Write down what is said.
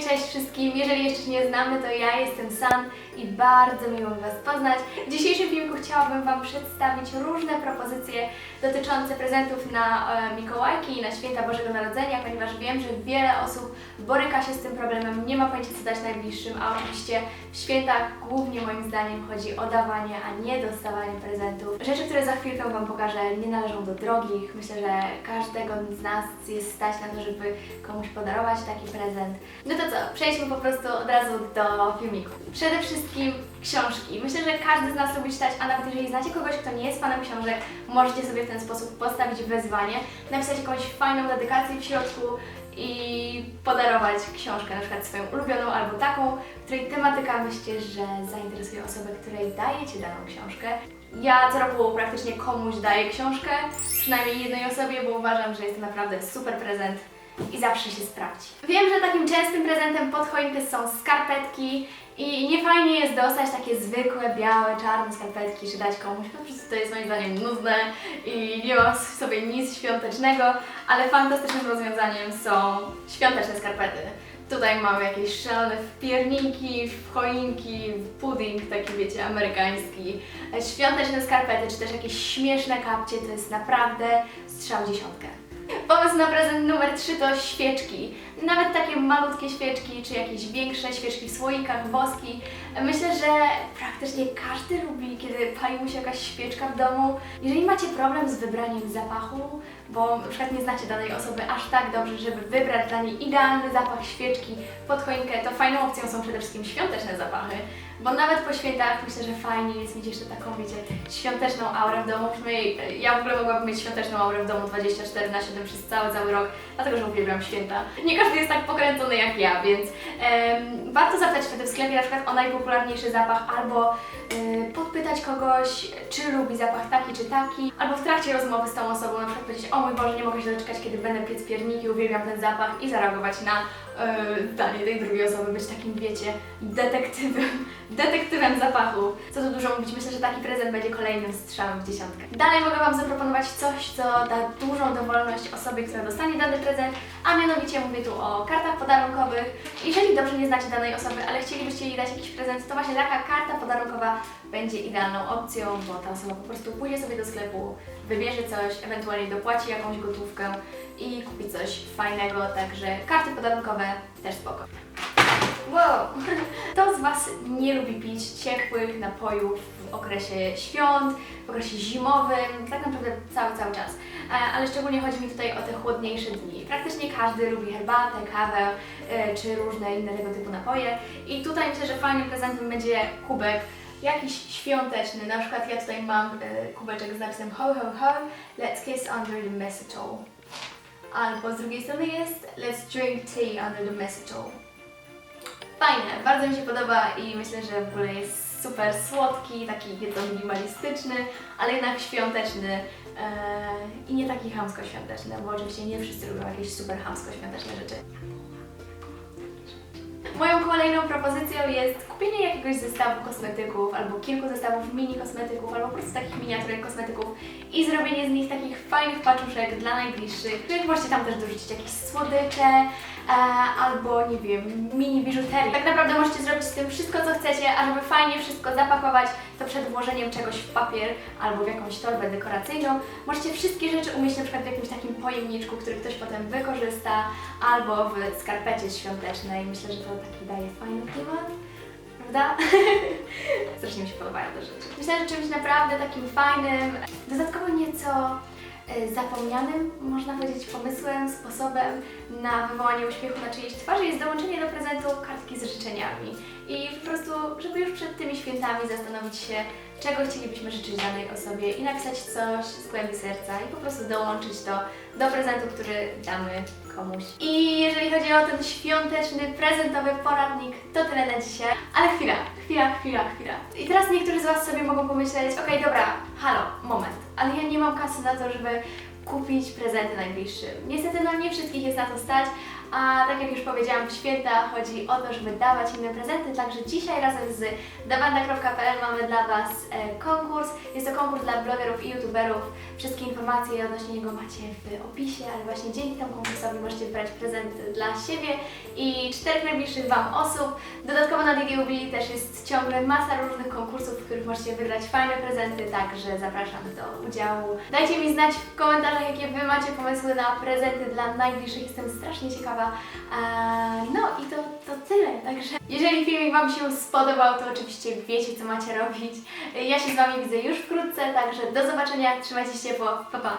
Cześć wszystkim! Jeżeli jeszcze się nie znamy, to ja jestem San i bardzo miło mi Was poznać. W dzisiejszym filmiku chciałabym Wam przedstawić różne propozycje dotyczące prezentów na e, Mikołajki i na święta Bożego Narodzenia, ponieważ wiem, że wiele osób boryka się z tym problemem, nie ma pojęcia co dać najbliższym, a oczywiście w świętach głównie moim zdaniem chodzi o dawanie, a nie dostawanie prezentów. Rzeczy, które za chwilkę Wam pokażę, nie należą do drogich. Myślę, że każdego z nas jest stać na to, żeby komuś podarować taki prezent. No to co, przejdźmy po prostu od razu do filmiku. Przede wszystkim książki. Myślę, że każdy z nas lubi czytać, a nawet jeżeli znacie kogoś, kto nie jest fanem książek, możecie sobie w ten sposób postawić wyzwanie, napisać jakąś fajną dedykację w środku i podarować książkę, na przykład swoją ulubioną albo taką, której tematyka myślicie, że zainteresuje osobę, której dajecie daną książkę. Ja co roku praktycznie komuś daję książkę, przynajmniej jednej osobie, bo uważam, że jest to naprawdę super prezent i zawsze się sprawdzi. Wiem, że takim częstym prezentem pod choinkę są skarpetki i nie fajnie jest dostać takie zwykłe, białe, czarne skarpetki, czy dać komuś, po prostu to jest moim zdaniem nudne i nie ma w sobie nic świątecznego, ale fantastycznym rozwiązaniem są świąteczne skarpety. Tutaj mamy jakieś szalone wpierniki, choinki, pudding taki wiecie, amerykański, świąteczne skarpety, czy też jakieś śmieszne kapcie, to jest naprawdę strzał dziesiątkę. Pomysł na prezent numer 3 to świeczki. Nawet takie malutkie świeczki, czy jakieś większe świeczki w słoikach, woski. Myślę, że praktycznie każdy lubi, kiedy pali mu się jakaś świeczka w domu. Jeżeli macie problem z wybraniem zapachu, bo na przykład nie znacie danej osoby aż tak dobrze, żeby wybrać dla niej idealny zapach świeczki pod choinkę, to fajną opcją są przede wszystkim świąteczne zapachy. Bo nawet po świętach myślę, że fajnie jest mieć jeszcze taką, wiecie, świąteczną aurę w domu. Przynajmniej ja w ogóle mogłabym mieć świąteczną aurę w domu 24 na 7 przez cały, cały rok, dlatego że uwielbiam święta. Nie każdy jest tak pokręcony jak ja, więc warto zapytać wtedy w sklepie na przykład o najpopularniejszy zapach albo y, podpytać kogoś, czy lubi zapach taki czy taki, albo w trakcie rozmowy z tą osobą na przykład powiedzieć, o mój Boże, nie mogę się doczekać, kiedy będę piec pierniki, uwielbiam ten zapach i zareagować na y, danie tej drugiej osoby, być takim, wiecie, detektywem, detektywem zapachu. Co tu dużo mówić, myślę, że taki prezent będzie kolejnym strzałem w dziesiątkę. Dalej mogę Wam zaproponować coś, co da dużą dowolność osobie, która dostanie dany prezent, a mianowicie mówię tu o kartach podarunkowych. Jeżeli dobrze nie znacie danej osoby, ale chcielibyście jej dać jakiś prezent, to właśnie taka karta podarunkowa będzie idealną opcją, bo ta osoba po prostu pójdzie sobie do sklepu, wybierze coś, ewentualnie dopłaci jakąś gotówkę i kupi coś fajnego, także karty podarunkowe też spoko. Wow! Kto z Was nie lubi pić ciepłych napojów w okresie świąt, w okresie zimowym, tak naprawdę cały, cały czas. E, Ale szczególnie chodzi mi tutaj o te chłodniejsze dni. Praktycznie każdy lubi herbatę, kawę e, czy różne inne tego typu napoje. I tutaj myślę, że fajnym prezentem będzie kubek jakiś świąteczny. Na przykład ja tutaj mam e, kubeczek z napisem ho ho ho, let's kiss under the mistletoe. Albo z drugiej strony jest let's drink tea under the mistletoe. Fajne, bardzo mi się podoba i myślę, że w ogóle jest super słodki, taki nieco minimalistyczny, ale jednak świąteczny e, i nie taki chamsko-świąteczny, bo oczywiście nie wszyscy lubią jakieś super chamsko-świąteczne rzeczy. Moją kolejną propozycją jest kupienie jakiegoś zestawu kosmetyków, albo kilku zestawów mini kosmetyków, albo po prostu takich miniaturek kosmetyków i zrobienie z nich takich fajnych paczuszek dla najbliższych, których możecie tam też dorzucić jakieś słodycze, e, albo nie wiem, mini biżuterię. Tak naprawdę możecie zrobić z tym wszystko, co chcecie, a żeby fajnie wszystko zapakować, to przed włożeniem czegoś w papier albo w jakąś torbę dekoracyjną, możecie wszystkie rzeczy umieścić na przykład w jakimś takim pojemniczku, który ktoś potem wykorzysta, albo w skarpecie świątecznej. Myślę, że to taki daje fajny klimat. Prawda? Strasznie mi się podobają te rzeczy. Myślę, że czymś naprawdę takim fajnym, dodatkowo nieco e, zapomnianym, można powiedzieć, pomysłem, sposobem na wywołanie uśmiechu na czyjejś twarzy jest dołączenie do prezentu kartki z życzeniami. I po prostu, żeby już przed tymi świętami zastanowić się, czego chcielibyśmy życzyć danej osobie i napisać coś z głębi serca i po prostu dołączyć to do prezentu, który damy komuś. I jeżeli chodzi o ten świąteczny, prezentowy poradnik, to tyle na dzisiaj. Ale chwila, chwila, chwila, chwila. I teraz niektórzy z Was sobie mogą pomyśleć, okej, dobra, halo, moment, ale ja nie mam kasy na to, żeby kupić prezenty najbliższym. Niestety, no nie wszystkich jest na to stać, A tak jak już powiedziałam, w święta chodzi o to, żeby dawać inne prezenty, także dzisiaj razem z dawanda.pl mamy dla Was e, konkurs. Jest to konkurs dla blogerów i youtuberów. Wszystkie informacje odnośnie niego macie w opisie, ale właśnie dzięki temu konkursowi możecie wybrać prezenty dla siebie i czterech najbliższych Wam osób. Dodatkowo na DGUB też jest ciągle masa różnych konkursów, w których możecie wygrać fajne prezenty, także zapraszam do udziału. Dajcie mi znać w komentarzach, jakie Wy macie pomysły na prezenty dla najbliższych, jestem strasznie ciekawa. Eee, No i to, to tyle, także jeżeli filmik Wam się spodobał, to oczywiście wiecie, co macie robić. Ja się z Wami widzę już wkrótce, także do zobaczenia, trzymajcie się ciepło, pa pa!